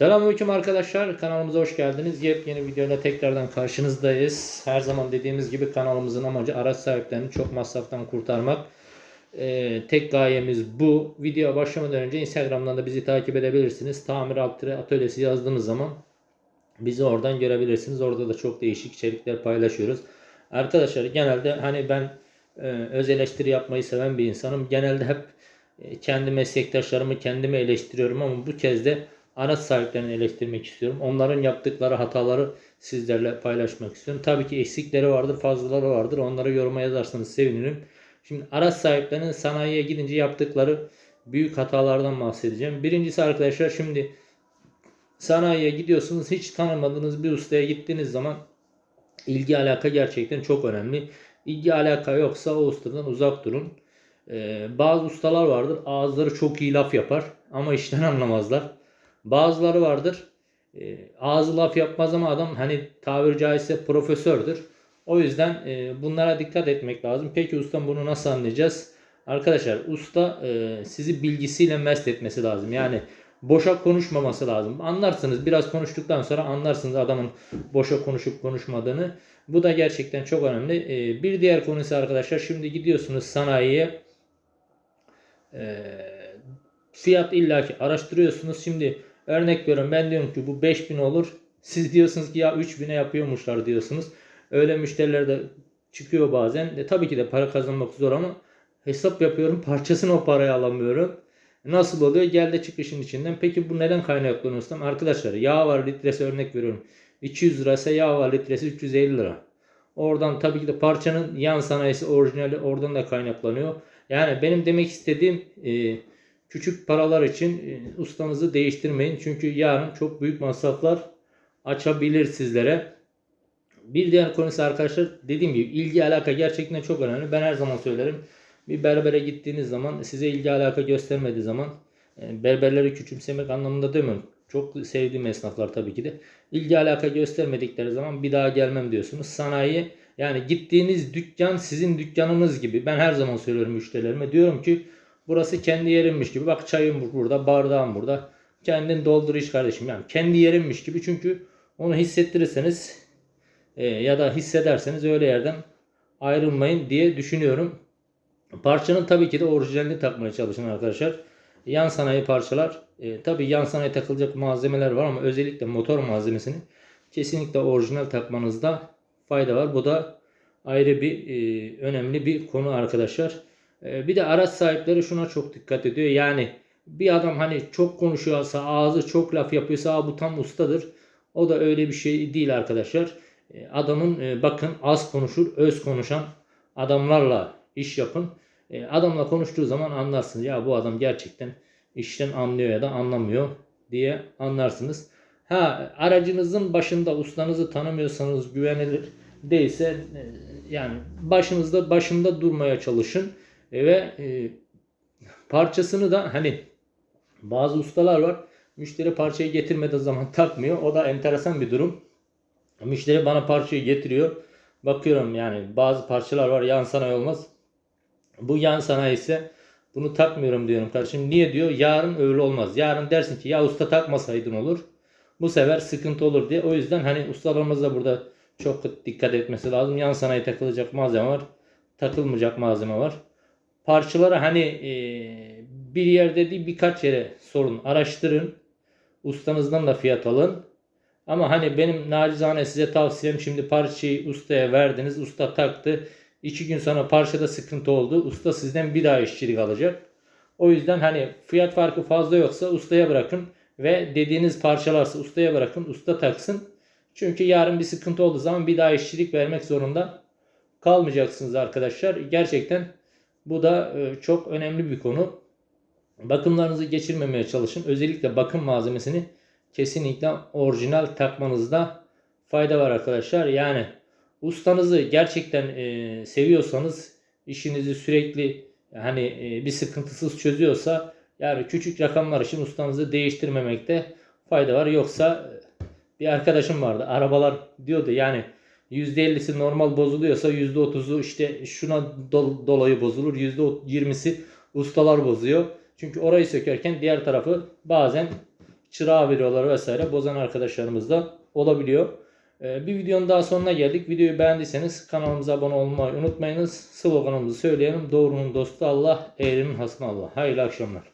Selamünaleyküm arkadaşlar. Kanalımıza hoş geldiniz. Yepyeni videoyla tekrardan karşınızdayız. Her zaman dediğimiz gibi kanalımızın amacı araç sahiplerini çok masraftan kurtarmak. Ee, tek gayemiz bu. Videoya başlamadan önce Instagram'dan da bizi takip edebilirsiniz. Tamir altı atölyesi yazdığınız zaman bizi oradan görebilirsiniz. Orada da çok değişik içerikler paylaşıyoruz. Arkadaşlar genelde hani ben e, öz eleştiri yapmayı seven bir insanım. Genelde hep e, kendi meslektaşlarımı kendimi eleştiriyorum ama bu kez de araç sahiplerini eleştirmek istiyorum. Onların yaptıkları hataları sizlerle paylaşmak istiyorum. Tabii ki eksikleri vardır, fazlaları vardır. Onları yoruma yazarsanız sevinirim. Şimdi araç sahiplerinin sanayiye gidince yaptıkları büyük hatalardan bahsedeceğim. Birincisi arkadaşlar şimdi sanayiye gidiyorsunuz. Hiç tanımadığınız bir ustaya gittiğiniz zaman ilgi alaka gerçekten çok önemli. İlgi alaka yoksa o ustadan uzak durun. Ee, bazı ustalar vardır ağızları çok iyi laf yapar ama işten anlamazlar. Bazıları vardır e, ağzı laf yapmaz ama adam hani tabiri caizse profesördür. O yüzden e, bunlara dikkat etmek lazım. Peki ustam bunu nasıl anlayacağız? Arkadaşlar usta e, sizi bilgisiyle mest etmesi lazım. Yani boşa konuşmaması lazım. Anlarsınız biraz konuştuktan sonra anlarsınız adamın boşa konuşup konuşmadığını. Bu da gerçekten çok önemli. E, bir diğer konu ise arkadaşlar şimdi gidiyorsunuz sanayiye. E, fiyat illaki araştırıyorsunuz. Şimdi örnek veriyorum ben diyorum ki bu 5000 olur. Siz diyorsunuz ki ya 3000'e yapıyormuşlar diyorsunuz. Öyle müşteriler de çıkıyor bazen. E, tabii ki de para kazanmak zor ama hesap yapıyorum parçasını o paraya alamıyorum. Nasıl oluyor? Gel de çık işin içinden. Peki bu neden kaynaklanıyor ustam? Arkadaşlar yağ var litresi örnek veriyorum. 200 lira ise yağ var litresi 350 lira. Oradan tabii ki de parçanın yan sanayisi orijinali oradan da kaynaklanıyor. Yani benim demek istediğim e, küçük paralar için e, ustanızı değiştirmeyin. Çünkü yarın çok büyük masraflar açabilir sizlere. Bir diğer konusu arkadaşlar dediğim gibi ilgi alaka gerçekten çok önemli. Ben her zaman söylerim. Bir berbere gittiğiniz zaman size ilgi alaka göstermediği zaman e, berberleri küçümsemek anlamında demiyorum. Çok sevdiğim esnaflar tabii ki de. İlgi alaka göstermedikleri zaman bir daha gelmem diyorsunuz. Sanayi yani gittiğiniz dükkan sizin dükkanınız gibi. Ben her zaman söylüyorum müşterilerime. Diyorum ki burası kendi yerimmiş gibi. Bak çayım burada, bardağım burada. Kendin doldur iç kardeşim. Yani kendi yerimmiş gibi. Çünkü onu hissettirirseniz e, ya da hissederseniz öyle yerden ayrılmayın diye düşünüyorum. Parçanın tabii ki de orijinalini takmaya çalışın arkadaşlar. Yan sanayi parçalar e, tabii yan sanayi takılacak malzemeler var ama özellikle motor malzemesini kesinlikle orijinal takmanızda fayda var. Bu da ayrı bir e, önemli bir konu arkadaşlar. E, bir de araç sahipleri şuna çok dikkat ediyor. Yani bir adam hani çok konuşuyorsa ağzı çok laf yapıyorsa bu tam ustadır. O da öyle bir şey değil arkadaşlar. E, adamın e, bakın az konuşur öz konuşan adamlarla iş yapın. E, adamla konuştuğu zaman anlarsınız. Ya bu adam gerçekten işten anlıyor ya da anlamıyor diye anlarsınız. Ha aracınızın başında ustanızı tanımıyorsanız güvenilir değilse e, yani başınızda başında durmaya çalışın ve e, parçasını da hani bazı ustalar var müşteri parçayı getirmediği zaman takmıyor. O da enteresan bir durum. Müşteri bana parçayı getiriyor. Bakıyorum yani bazı parçalar var yan sanayi olmaz. Bu yan sanayi ise bunu takmıyorum diyorum kardeşim. Niye diyor? Yarın öyle olmaz. Yarın dersin ki ya usta takmasaydın olur. Bu sefer sıkıntı olur diye. O yüzden hani ustalarımız da burada çok dikkat etmesi lazım. Yan sanayi takılacak malzeme var. Takılmayacak malzeme var. Parçaları hani e, bir yerde değil birkaç yere sorun. Araştırın. Ustanızdan da fiyat alın. Ama hani benim nacizane size tavsiyem şimdi parçayı ustaya verdiniz. Usta taktı. İki gün sonra parçada sıkıntı oldu. Usta sizden bir daha işçilik alacak. O yüzden hani fiyat farkı fazla yoksa ustaya bırakın ve dediğiniz parçalarsa ustaya bırakın. Usta taksın. Çünkü yarın bir sıkıntı olduğu zaman bir daha işçilik vermek zorunda kalmayacaksınız arkadaşlar. Gerçekten bu da e, çok önemli bir konu. Bakımlarınızı geçirmemeye çalışın. Özellikle bakım malzemesini kesinlikle orijinal takmanızda fayda var arkadaşlar. Yani ustanızı gerçekten e, seviyorsanız işinizi sürekli hani e, bir sıkıntısız çözüyorsa yani küçük rakamlar için ustanızı değiştirmemekte fayda var. Yoksa bir arkadaşım vardı. Arabalar diyordu yani %50'si normal bozuluyorsa %30'u işte şuna dol- dolayı bozulur. %20'si ustalar bozuyor. Çünkü orayı sökerken diğer tarafı bazen çırağı veriyorlar vesaire. Bozan arkadaşlarımız da olabiliyor. Ee, bir videonun daha sonuna geldik. Videoyu beğendiyseniz kanalımıza abone olmayı unutmayınız. Sloganımızı söyleyelim. Doğrunun dostu Allah, eğrimin hasmı Allah. Hayırlı akşamlar.